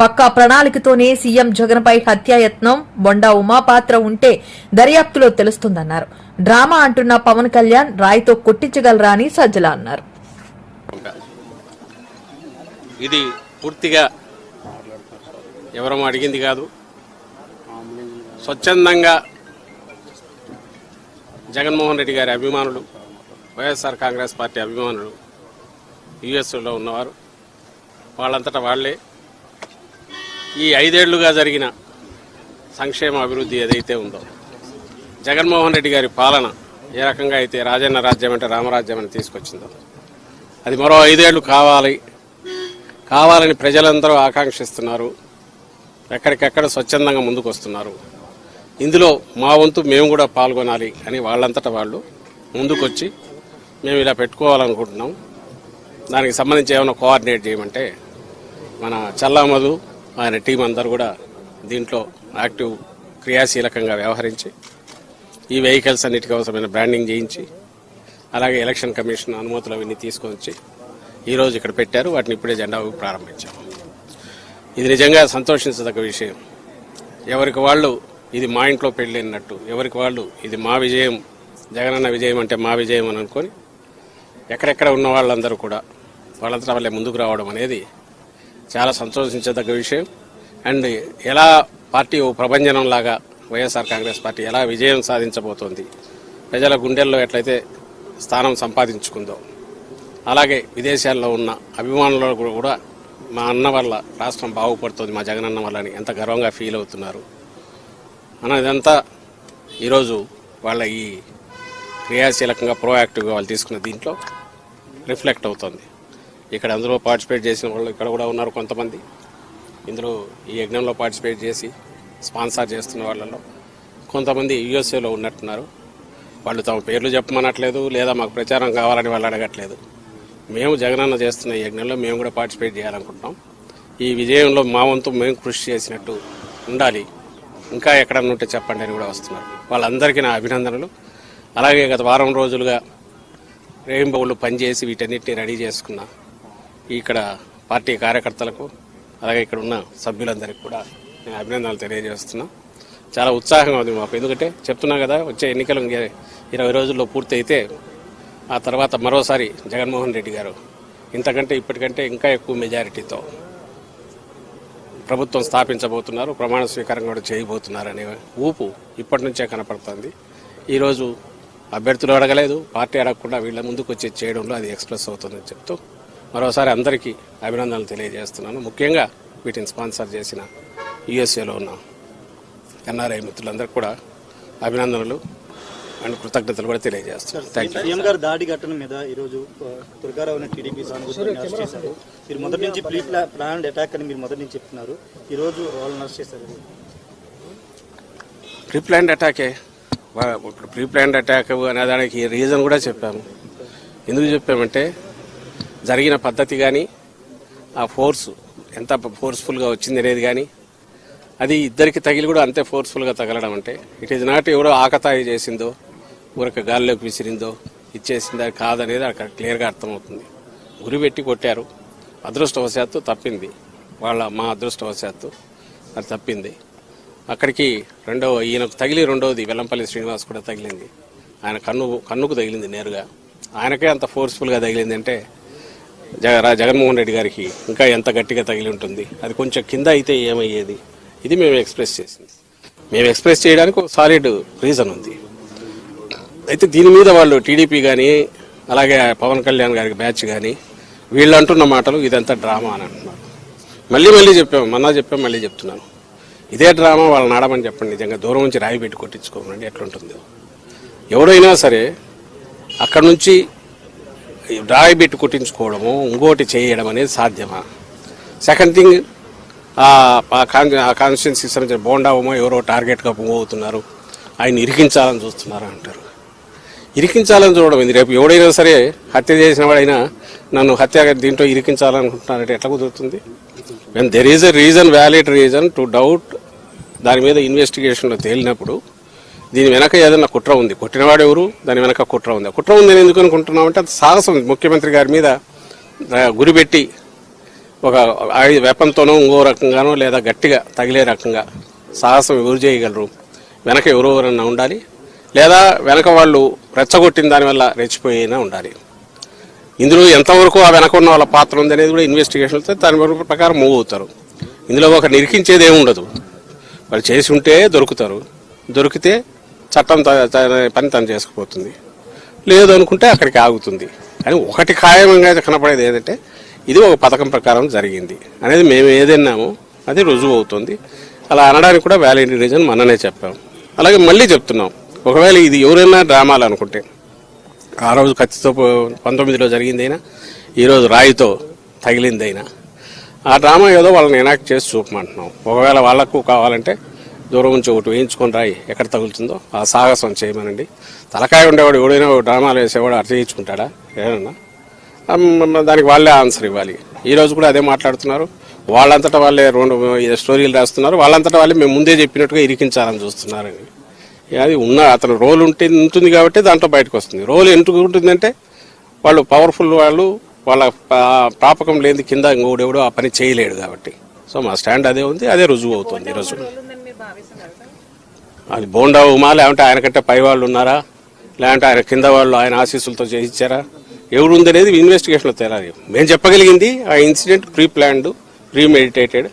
పక్కా ప్రణాళికతోనే CM జగన్పై హత్యాయత్నం బొండా ఉమాపాత్ర ఉంటే దర్యాప్తులో తెలుస్తుందన్నారు. డ్రామా అంటున్న పవన్ కళ్యాణ్ రాయితో కొట్టించగలరా అని సజ్జల అన్నారు. ఇది పూర్తిగా ఎవరో అడిగింది కాదు. స్వచ్ఛందంగా జగన్మోహన్ రెడ్డి గారి అభిమానులు వైఎస్ఆర్ కాంగ్రెస్ పార్టీ అభిమానులు యుఎస్లో ఉన్నవారు వాళ్ళంతటా వాళ్ళే ఈ ఐదేళ్ళుగా జరిగిన సంక్షేమ అభివృద్ధి ఏదైతే ఉందో జగన్మోహన్ రెడ్డి గారి పాలన ఏ రకంగా అయితే రాజన్న రాజ్యం అంటే రామరాజ్యం అని తీసుకొచ్చిందో అది మరో ఐదేళ్ళు కావాలి కావాలని ప్రజలందరూ ఆకాంక్షిస్తున్నారు ఎక్కడికెక్కడ స్వచ్ఛందంగా ముందుకు వస్తున్నారు ఇందులో మా వంతు మేము కూడా పాల్గొనాలి అని వాళ్ళంతటా వాళ్ళు ముందుకొచ్చి మేము ఇలా పెట్టుకోవాలనుకుంటున్నాం. దానికి సంబంధించి ఏమైనా కోఆర్డినేట్ చేయమంటే మన చల్లామధు ఆయన టీం అందరూ కూడా దీంట్లో యాక్టివ్ క్రియాశీలకంగా వ్యవహరించి ఈ వెహికల్స్ అన్నిటికీ అవసరమైన బ్రాండింగ్ చేయించి అలాగే ఎలక్షన్ కమిషన్ అనుమతులు అవన్నీ తీసుకొచ్చి ఈరోజు ఇక్కడ పెట్టారు. వాటిని ఇప్పుడే జెండా ప్రారంభించాము ఇది నిజంగా సంతోషించదగ్గ విషయం. ఎవరికి వాళ్ళు ఇది మా ఇంట్లో పెళ్ళినట్టు ఎవరికి వాళ్ళు ఇది మా విజయం జగనన్న విజయం అంటే మా విజయం అని అనుకొని ఎక్కడెక్కడ ఉన్న వాళ్ళందరూ కూడా వాళ్ళంతా వాళ్ళే ముందుకు రావడం అనేది చాలా సంతోషించదగ్గ విషయం. అండ్ ఎలా పార్టీ ఓ ప్రభంజనం లాగా వైఎస్ఆర్ కాంగ్రెస్ పార్టీ ఎలా విజయం సాధించబోతోంది. ప్రజల గుండెల్లో ఎట్లయితే స్థానం సంపాదించుకుందో అలాగే విదేశాల్లో ఉన్న అభిమానులు కూడా మా అన్న వల్ల రాష్ట్రం బాగుపడుతుంది మా జగనన్న వల్ల అని ఎంత గర్వంగా ఫీల్ అవుతున్నారు. అన్నదంతా ఈరోజు వాళ్ళ ఈ క్రియాశీలకంగా ప్రోయాక్టివ్గా వాళ్ళు తీసుకున్న దీంట్లో రిఫ్లెక్ట్ అవుతుంది. ఇక్కడ అందులో పార్టిసిపేట్ చేసిన వాళ్ళు ఇక్కడ కూడా ఉన్నారు కొంతమంది. ఇందులో ఈ యజ్ఞంలో పార్టిసిపేట్ చేసి స్పాన్సర్ చేస్తున్న వాళ్ళలో కొంతమంది యుఎస్ఏలో ఉన్నట్టున్నారు. వాళ్ళు తమ పేర్లు చెప్పమనట్లేదు లేదా మాకు ప్రచారం కావాలని వాళ్ళు అడగట్లేదు. మేము జగనన్న చేస్తున్న ఈ యజ్ఞంలో మేము కూడా పార్టిసిపేట్ చేయాలనుకుంటున్నాం. ఈ విజయంలో మా వంతు మేము కృషి చేసినట్టు ఉండాలి. ఇంకా ఎక్కడన్నా ఉంటే చెప్పండి అని కూడా వస్తున్నారు. వాళ్ళందరికీ నా అభినందనలు. అలాగే గత వారం రోజులుగా రెయిన్బోలు పనిచేసి వీటన్నిటిని రెడీ చేసుకున్నా ఇక్కడ పార్టీ కార్యకర్తలకు అలాగే ఇక్కడ ఉన్న సభ్యులందరికీ కూడా నేను అభినందనలు తెలియజేస్తున్నా. చాలా ఉత్సాహంగా ఉంది మాకు ఎందుకంటే చెప్తున్నా కదా వచ్చే ఎన్నికలు ఇరవై రోజుల్లో పూర్తి అయితే ఆ తర్వాత మరోసారి జగన్మోహన్ రెడ్డి గారు ఇంతకంటే ఇప్పటికంటే ఇంకా ఎక్కువ మెజారిటీతో ప్రభుత్వం స్థాపించబోతున్నారు ప్రమాణ స్వీకారం కూడా చేయబోతున్నారు అనే ఊపు ఇప్పటి నుంచే కనపడుతుంది. ఈరోజు అభ్యర్థులు అడగలేదు పార్టీ అడగకుండా వీళ్ళ ముందుకు వచ్చి చేయడంలో అది ఎక్స్ప్రెస్ అవుతుందని చెప్తూ మరోసారి అందరికీ అభినందనలు తెలియజేస్తున్నాను. ముఖ్యంగా వీటిని స్పాన్సర్ చేసిన యుఎస్ఏలో ఉన్న ఎన్ఆర్ఐ మిత్రులందరికీ కూడా అభినందనలు అండ్ కృతజ్ఞతలు కూడా తెలియజేస్తున్నాను. థ్యాంక్ యూ సీఎం గారు దాడి ఘటన మీద ఈరోజు దుర్గారావుని టీడీపీ సానుభూతిని అరెస్ట్ చేశారు. మీరు మొదటి నుంచి ప్రీ ప్లాన్ అటాక్ అని మీరు మొదటి నుంచి చెప్తున్నారు. ఈ రోజు వాళ్ళని అరెస్ట్ చేశారు. ప్రీ ప్లాన్డ్ అటాకే ప్రీ అటాక్ అనే దానికి రీజన్ కూడా చెప్పాము. ఎందుకు చెప్పామంటే జరిగిన పద్ధతి కానీ ఆ ఫోర్స్ ఎంత ఫోర్స్ఫుల్గా వచ్చింది అనేది కానీ అది ఇద్దరికి తగిలి కూడా అంతే ఫోర్స్ఫుల్గా తగలడం అంటే ఇట్ ఈజ్ నాట్ ఎవరో ఆకతాయి చేసిందో ఊరక గాల్లోకి విసిరిందో ఇచ్చేసిందా కాదనేది అక్కడ క్లియర్గా అర్థమవుతుంది. గురి పెట్టి కొట్టారు అదృష్టవశాత్తు తప్పింది. వాళ్ళ మా అదృష్టవశాత్తు అది తప్పింది. అక్కడికి రెండవ ఈయనకు తగిలి రెండవది వెల్లంపల్లి శ్రీనివాస్ కూడా తగిలింది. ఆయన కన్ను కన్నుకు తగిలింది నేరుగా. ఆయనకే అంత ఫోర్స్ఫుల్గా తగిలింది అంటే జగన్మోహన్ రెడ్డి గారికి ఇంకా ఎంత గట్టిగా తగిలి ఉంటుంది? అది కొంచెం కింద అయితే ఏమయ్యేది? ఇది మేము ఎక్స్ప్రెస్ చేసింది. మేము ఎక్స్ప్రెస్ చేయడానికి ఒక సాలిడ్ రీజన్ ఉంది. అయితే దీని మీద వాళ్ళు టీడీపీ కానీ అలాగే పవన్ కళ్యాణ్ గారికి బ్యాచ్ కానీ వీళ్ళు అంటున్న మాటలు ఇదంతా డ్రామా అని అంటున్నారు. మళ్ళీ మళ్ళీ చెప్పాము మొన్న చెప్పాము మళ్ళీ చెప్తున్నాను. ఇదే డ్రామా వాళ్ళని ఆడమని చెప్పండి. నిజంగా దూరం నుంచి రాయి పెట్టి కొట్టించుకోమండి ఎట్లుంటుందో. ఎవడైనా సరే అక్కడ నుంచి రాయి పెట్టి కొట్టించుకోవడము ఇంకోటి చేయడం అనేది సాధ్యమా? సెకండ్ థింగ్ కాన్స్టిట్యున్సీకి సంబంధించిన బోండావమో ఎవరో టార్గెట్గా పోతున్నారు ఆయన ఇరికించాలని చూస్తున్నారు అంటారు. ఇరికించాలని చూడడం ఇది రేపు ఎవడైనా సరే హత్య చేసిన వాడైనా నన్ను హత్య దీంట్లో ఇరికించాలనుకుంటున్నారంటే ఎట్లా కుదురుతుంది? When there is a reason valid reason to doubt దాని మీద ఇన్వెస్టిగేషన్లో తేలినప్పుడు దీని వెనక ఏదైనా కుట్ర ఉంది? కొట్టినవాడు ఎవరు? దాని వెనక కుట్ర ఉంది. ఆ కుట్ర అని ఎందుకు అనుకుంటున్నామంటే అది సాహసం. ముఖ్యమంత్రి గారి మీద గురిపెట్టి ఒక ఐదు వెపన్తోనో ఇంకో రకంగానో లేదా గట్టిగా తగిలే రకంగా సాహసం ఎవరు చేయగలరు? వెనక ఎవరో ఎవరన్నా ఉండాలి? లేదా వెనక వాళ్ళు రెచ్చగొట్టిన దానివల్ల రెచ్చిపోయినా ఉండాలి? ఇందులో ఎంతవరకు ఆ వెనక ఉన్న వాళ్ళ పాత్ర ఉంది అనేది కూడా ఇన్వెస్టిగేషన్ దాని వరకు ప్రకారం మూవ్ అవుతారు. ఇందులో ఒక నిరికించేది ఏమి ఉండదు వాళ్ళు చేసి ఉంటే దొరుకుతారు. దొరికితే చట్టం త- పని తను చేసుకుపోతుంది. లేదు అనుకుంటే అక్కడికి ఆగుతుంది. కానీ ఒకటి ఖాయంగా కనపడేది ఏంటంటే ఇది ఒక పథకం ప్రకారం జరిగింది. అనేది మేము ఏదన్నామో అది రుజువు అవుతుంది. అలా అనడానికి కూడా వ్యాలిడ్ రీజన్ మననే చెప్పాం. అలాగే మళ్ళీ చెప్తున్నాం. ఒకవేళ ఇది ఎవరైనా డ్రామాలు అనుకుంటే ఆ రోజు కత్తితో పంతొమ్మిదిలో జరిగిందైనా ఈరోజు రాయితో తగిలిందైనా ఆ డ్రామా ఏదో వాళ్ళని ఎనాక్ట్ చేసి చూపమంటున్నాం. ఒకవేళ వాళ్ళకు కావాలంటే దూరం నుంచి ఒకటి వేయించుకొని రాయి. ఎక్కడ తగులుతుందో ఆ సాహసం చేయమనండి. తలకాయ ఉండేవాడు ఎవడైనా డ్రామాలు వేసేవాడు అర్థం చేయించుకుంటాడా? ఏమన్నా? దానికి వాళ్ళే ఆన్సర్ ఇవ్వాలి. ఈ రోజు కూడా అదే మాట్లాడుతున్నారు. వాళ్ళంతటా వాళ్ళే రెండు స్టోరీలు రాస్తున్నారు. వాళ్ళంతటా వాళ్ళే మేము ముందే చెప్పినట్టుగా ఇరికించాలని చూస్తున్నారని. అది ఉన్న అతను రోల్ ఉంటే ఉంటుంది కాబట్టి దాంట్లో బయటకు వస్తుంది. రోల్ ఎందుకు ఉంటుందంటే వాళ్ళు పవర్ఫుల్ వాళ్ళు వాళ్ళ పా- ప్రాపకం లేని కింద ఇంకోడెవడో ఆ పని చేయలేడు కాబట్టి. సో మా స్టాండ్ అదే ఉంది అదే రుజువు అవుతుంది ఈరోజు అది బోండా ఉమా లేకుంటే ఆయన కంటే పై వాళ్ళు ఉన్నారా? లేదంటే ఆయన కింద వాళ్ళు ఆయన ఆశీస్సులతో చేయించారా? ఎవరు ఉంది అనేది ఇన్వెస్టిగేషన్లో తేలాలి. మేము చెప్పగలిగింది ఆ incident pre planned pre meditated